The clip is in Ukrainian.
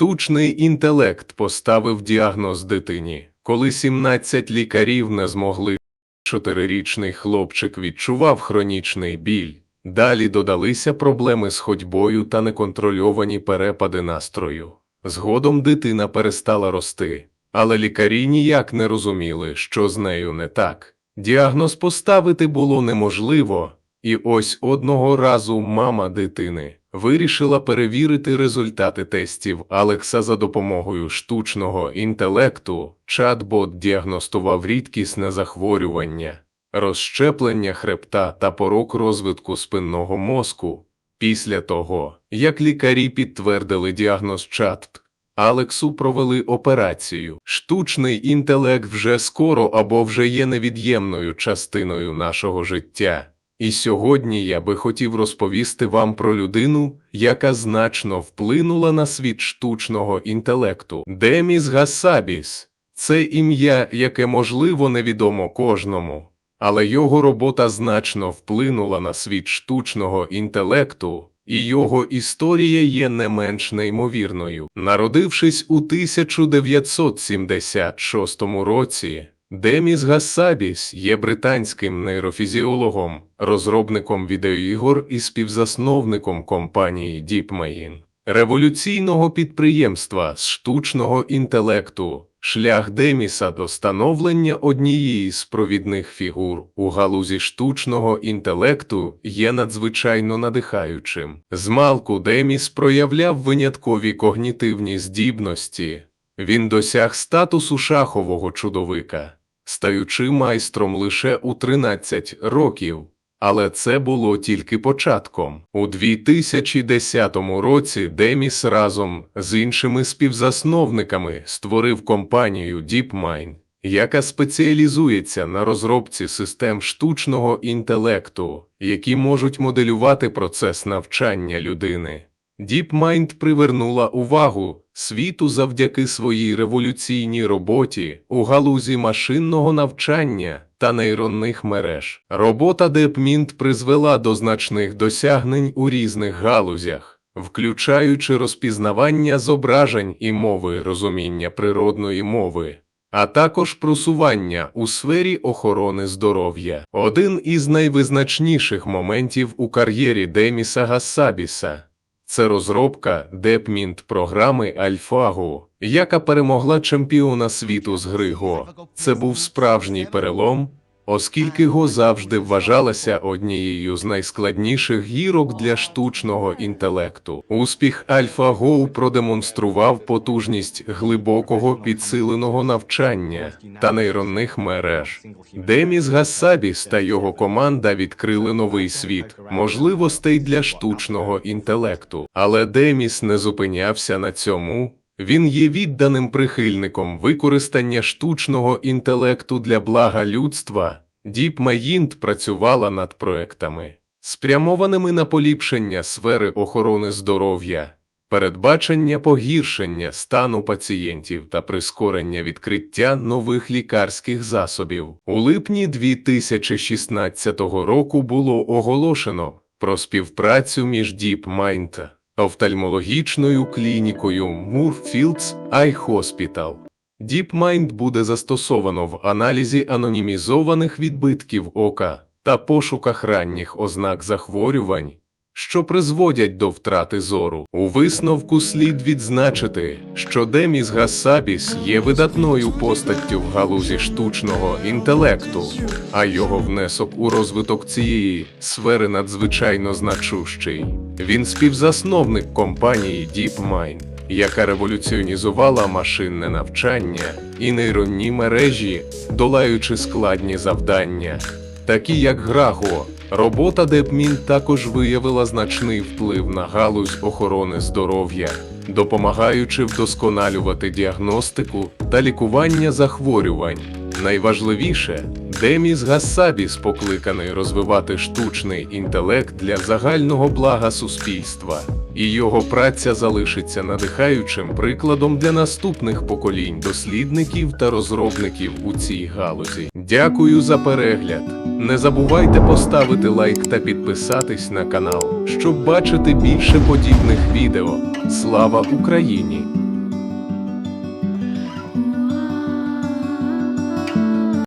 Штучний інтелект поставив діагноз дитині, коли 17 лікарів не змогли. Чотирирічний хлопчик відчував хронічний біль. Далі додалися проблеми з ходьбою та неконтрольовані перепади настрою. Згодом дитина перестала рости, але лікарі ніяк не розуміли, що з нею не так. Діагноз поставити було неможливо, і ось одного разу мама дитини вирішила перевірити результати тестів Алекса за допомогою штучного інтелекту. Чат-бот діагностував рідкісне захворювання, розщеплення хребта та порок розвитку спинного мозку. Після того, як лікарі підтвердили діагноз чат, Алексу провели операцію. Штучний інтелект вже скоро або вже є невід'ємною частиною нашого життя. І сьогодні я би хотів розповісти вам про людину, яка значно вплинула на світ штучного інтелекту. Деміс Гасабіс це ім'я, яке можливо невідомо кожному, але його робота значно вплинула на світ штучного інтелекту, і його історія є не менш неймовірною. Народившись у 1976 році, Деміс Гасабіс є британським нейрофізіологом, розробником відеоігор і співзасновником компанії DeepMind, революційного підприємства з штучного інтелекту. Шлях Деміса до становлення однієї з провідних фігур у галузі штучного інтелекту є надзвичайно надихаючим. Змалку Деміс проявляв виняткові когнітивні здібності. Він досяг статусу шахового чудовика, стаючи майстром лише у 13 років. Але це було тільки початком. У 2010 році Деміс разом з іншими співзасновниками створив компанію DeepMind, яка спеціалізується на розробці систем штучного інтелекту, які можуть моделювати процес навчання людини. DeepMind привернула увагу світу завдяки своїй революційній роботі у галузі машинного навчання та нейронних мереж. Робота DeepMind призвела до значних досягнень у різних галузях, включаючи розпізнавання зображень і мови розуміння природної мови. А також просування у сфері охорони здоров'я. Один із найвизначніших моментів у кар'єрі Деміса Гасабіса це розробка депмінт програми Альфагу, яка перемогла чемпіона світу з Григо. Це був справжній перелом, оскільки Go завжди вважалася однією з найскладніших гірок для штучного інтелекту. Успіх AlphaGo продемонстрував потужність глибокого підсиленого навчання та нейронних мереж. Деміс Гасабіс та його команда відкрили новий світ можливостей для штучного інтелекту. Але Деміс не зупинявся на цьому. Він є відданим прихильником використання штучного інтелекту для блага людства. DeepMind працювала над проектами, спрямованими на поліпшення сфери охорони здоров'я, передбачення погіршення стану пацієнтів та прискорення відкриття нових лікарських засобів. У липні 2016 року було оголошено про співпрацю між DeepMind та офтальмологічною клінікою Мурфілдс Ай Хоспітал. DeepMind буде застосовано в аналізі анонімізованих відбитків ока та пошуках ранніх ознак захворювань, що призводять до втрати зору. У висновку слід відзначити, що Деміс Гасабіс є видатною постаттю в галузі штучного інтелекту, а його внесок у розвиток цієї сфери надзвичайно значущий. Він співзасновник компанії DeepMind, яка революціонізувала машинне навчання і нейронні мережі, долаючи складні завдання, такі як Граго. Робота DeepMind також виявила значний вплив на галузь охорони здоров'я, допомагаючи вдосконалювати діагностику та лікування захворювань. Найважливіше, Деміс Гасабіс покликаний розвивати штучний інтелект для загального блага суспільства, і його праця залишиться надихаючим прикладом для наступних поколінь дослідників та розробників у цій галузі. Дякую за перегляд. Не забувайте поставити лайк та підписатись на канал, щоб бачити більше подібних відео. Слава Україні!